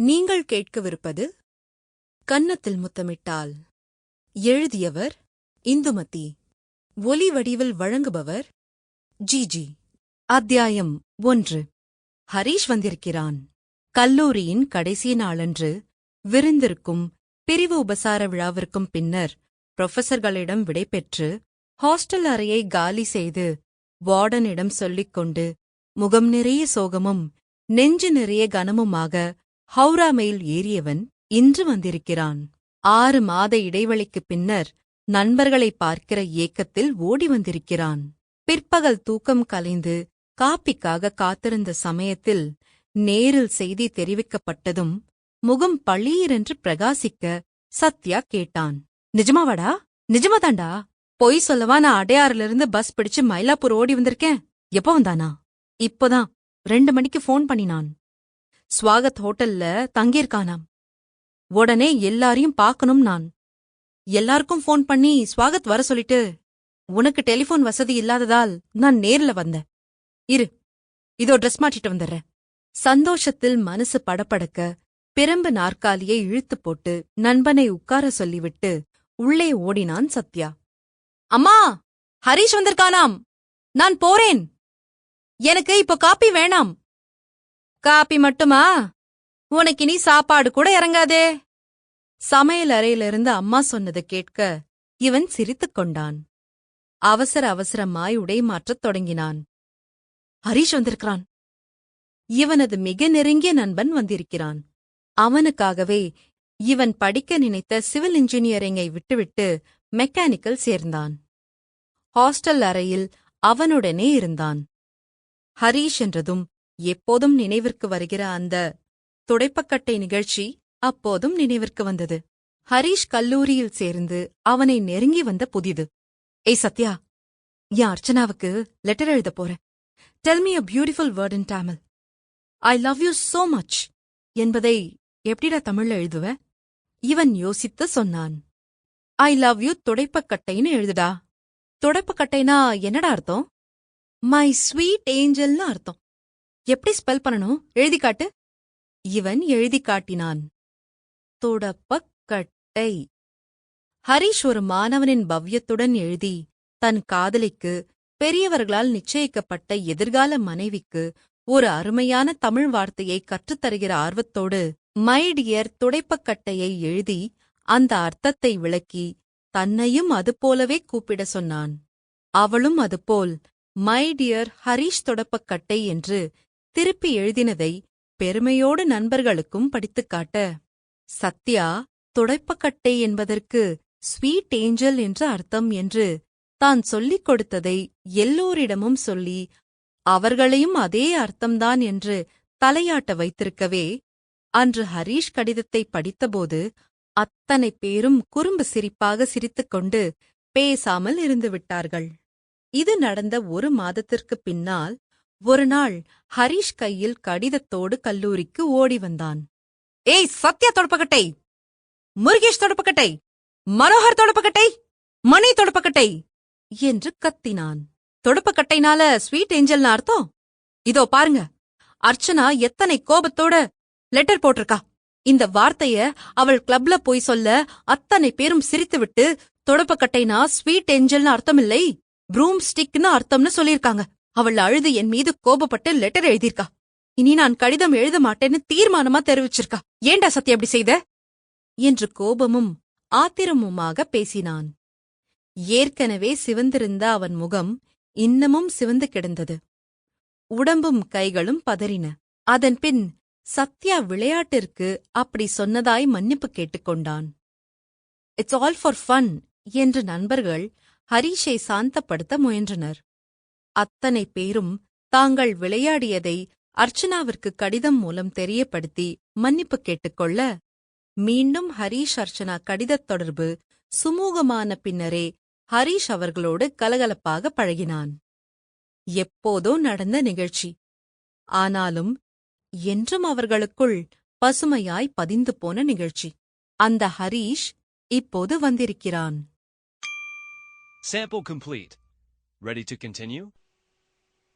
நீங்கள் கேட்கவிருப்பது கன்னத்தில் முத்தமிட்டால். எழுதியவர் இந்துமதி. ஒலி வடிவில் வழங்குபவர் ஜிஜி அத்தியாயம் ஒன்று. ஹரீஷ் வந்திருக்கிறான். கல்லூரியின் கடைசி நாளன்று விருந்திற்கும் பிரிவு உபசார விழாவிற்கும் பின்னர் புரொஃபசர்களிடம் விடைபெற்று ஹாஸ்டல் அறையை காலி செய்து வார்டனிடம் சொல்லிக் கொண்டு முகம் நிறைய சோகமும் நெஞ்சு நிறைய கனமுமாக ஹவுரா மெயில் ஏறியவன் இன்று வந்திருக்கிறான். ஆறு மாத இடைவெளிக்குப் பின்னர் நண்பர்களை பார்க்கிற ஏக்கத்தில் ஓடி வந்திருக்கிறான். பிற்பகல் தூக்கம் கலைந்து காப்பிக்காக காத்திருந்த சமயத்தில் நேரில் செய்தி தெரிவிக்கப்பட்டதும் முகம் பளீரென்று பிரகாசிக்க சத்யா கேட்டான். நிஜமாவாடா? நிஜமாதாண்டா பொய் சொல்லவா நான் அடையாறுல பஸ் பிடிச்சு மயிலாப்பூர் ஓடி வந்திருக்கேன்? எப்போ வந்தானா? இப்போதான். ரெண்டு மணிக்கு ஃபோன் பண்ணினான். ஸ்வாகத் ஹோட்டல்ல தங்கியிருக்கானாம். உடனே எல்லாரையும் பார்க்கணும் நான். எல்லாருக்கும் ஃபோன் பண்ணி ஸ்வாகத் வர சொல்லிட்டு உனக்கு டெலிஃபோன் வசதி இல்லாததால் நான் நேர்ல வந்தேன். இரு இதோ ட்ரெஸ் மாட்டிட்டு வந்துடுறேன். சந்தோஷத்தில் மனசு படபடக்க பிரம்பு நாற்காலியை இழுத்து போட்டு நண்பனை உட்கார சொல்லிவிட்டு உள்ளே ஓடினான் சத்யா. அம்மா ஹரிஷ் வந்திருக்கானாம். நான் போறேன். எனக்கு இப்போ காப்பி வேணாம். காப்பி மட்டுமா? உனக்கு இனி சாப்பாடு கூட இறங்காதே. சமையல் அறையிலிருந்து அம்மா சொன்னதை கேட்க இவன் சிரித்துக் கொண்டான். அவசர அவசரமாய் உடை மாற்றத் தொடங்கினான். ஹரீஷ் வந்திருக்கிறான். இவனது மிக நெருங்கிய நண்பன் வந்திருக்கிறான். அவனுக்காகவே இவன் படிக்க நினைத்த சிவில் இன்ஜினியரிங்கை விட்டுவிட்டு மெக்கானிக்கல் சேர்ந்தான். ஹாஸ்டல் அறையில் அவனுடனே இருந்தான். ஹரீஷ் என்றதும் எப்போதும் நினைவிற்கு வருகிற அந்த துடைப்பக்கட்டை நிகழ்ச்சி அப்போதும் நினைவிற்கு வந்தது. ஹரீஷ் கல்லூரியில் சேர்ந்து அவனை நெருங்கி வந்த புதிது. ஏய் சத்யா என் அர்ச்சனாவுக்கு லெட்டர் எழுத போறேன். Tell me a beautiful word in Tamil I love you so much என்பதை எப்படிடா தமிழ்ல எழுதுவ? இவன் யோசித்து சொன்னான். ஐ லவ் யூ துடைப்பக்கட்டைன்னு எழுதுடா. துடைப்பக்கட்டைனா என்னடா அர்த்தம்? மை ஸ்வீட் ஏஞ்சல்னு அர்த்தம். எப்படி ஸ்பெல் பண்ணணும்? எழுதி காட்டு. இவன் எழுதி காட்டினான். தொடப்பக்கட்டை. ஹரிஷ் ஒரு மாணவனின் பவ்யத்துடன் எழுதி தன் காதலிக்கு பெரியவர்களால் நிச்சயிக்கப்பட்ட எதிர்கால மனைவிக்கு ஒரு அருமையான தமிழ் வார்த்தையை கற்றுத்தருகிற ஆர்வத்தோடு மைடியர் துடைப்பக்கட்டையை எழுதி அந்த அர்த்தத்தை விளக்கி தன்னையும் அதுபோலவே கூப்பிட சொன்னான். அவளும் அதுபோல் மைடியர் ஹரீஷ் தொடப்பக்கட்டை என்று திருப்பி எழுதினதை பெருமையோடு நண்பர்களுக்கும் படித்துக் காட்ட சத்யா துடைப்பக்கட்டை என்பதற்கு ஸ்வீட் ஏஞ்சல் என்ற அர்த்தம் என்று தான் சொல்லிக் கொடுத்ததை எல்லோரிடமும் சொல்லி அவர்களையும் அதே அர்த்தம்தான் என்று தலையாட்ட வைத்திருக்கவே அன்று ஹரீஷ் கடிதத்தை படித்தபோது அத்தனை பேரும் குறும்பு சிரிப்பாக சிரித்துக்கொண்டு பேசாமல் இருந்து விட்டார்கள் இது நடந்த ஒரு மாதத்திற்குப் பின்னால் ஒரு நாள் ஹரிஷ் கையில் கடிதத்தோடு கல்லூரிக்கு ஓடி வந்தான். ஏய் சத்யா தொடப்பக்கட்டை முருகேஷ் தொடப்பக்கட்டை மனோகர் தொடப்பக்கட்டை மணி தொடப்பக்கட்டை என்று கத்தினான். தொடப்பக்கட்டைனால ஸ்வீட் ஏஞ்சல்னு அர்த்தம்? இதோ பாருங்க. அர்ச்சனா எத்தனை கோபத்தோட லெட்டர் போட்டிருக்கா. இந்த வார்த்தைய அவள் கிளப்ல போய் சொல்ல அத்தனை பேரும் சிரித்துவிட்டு தொடப்பக்கட்டைனா ஸ்வீட் ஏஞ்சல்னு அர்த்தமில்லை ப்ரூம் ஸ்டிக்னு அர்த்தம்னு சொல்லியிருக்காங்க. அவள் அழுது என் மீது கோபப்பட்டு லெட்டர் எழுதியிருக்கா. இனி நான் கடிதம் எழுத மாட்டேன்னு தீர்மானமா தெரிவிச்சிருக்கா. ஏண்டா சத்யா அப்படி செய்த? என்று கோபமும் ஆத்திரமுமாக பேசினான். ஏற்கனவே சிவந்திருந்த அவன் முகம் இன்னமும் சிவந்து கிடந்தது. உடம்பும் கைகளும் பதறின. அதன்பின் சத்யா விளையாட்டிற்கு அப்படி சொன்னதாய் மன்னிப்பு கேட்டுக்கொண்டான். இட்ஸ் ஆல் ஃபார் ஃபன் என்று நண்பர்கள் ஹரீஷை சாந்தப்படுத்த முயன்றனர். அத்தனை பேரும் தாங்கள் விளையாடியதை அர்ச்சனாவிற்கு கடிதம் மூலம் தெரியப்படுத்தி மன்னிப்பு கேட்டுக்கொள்ள மீண்டும் ஹரீஷ் அர்ச்சனா கடிதத் தொடர்பு சுமூகமான பின்னரே ஹரீஷ் அவர்களோடு கலகலப்பாக பழகினான் எப்போதோ நடந்த நிகழ்ச்சி ஆனாலும் என்றும் அவர்களுக்குள் பசுமையாய் பதிந்து போன நிகழ்ச்சி அந்த ஹரீஷ் இப்போது வந்திருக்கிறான் Sample complete. Ready to continue?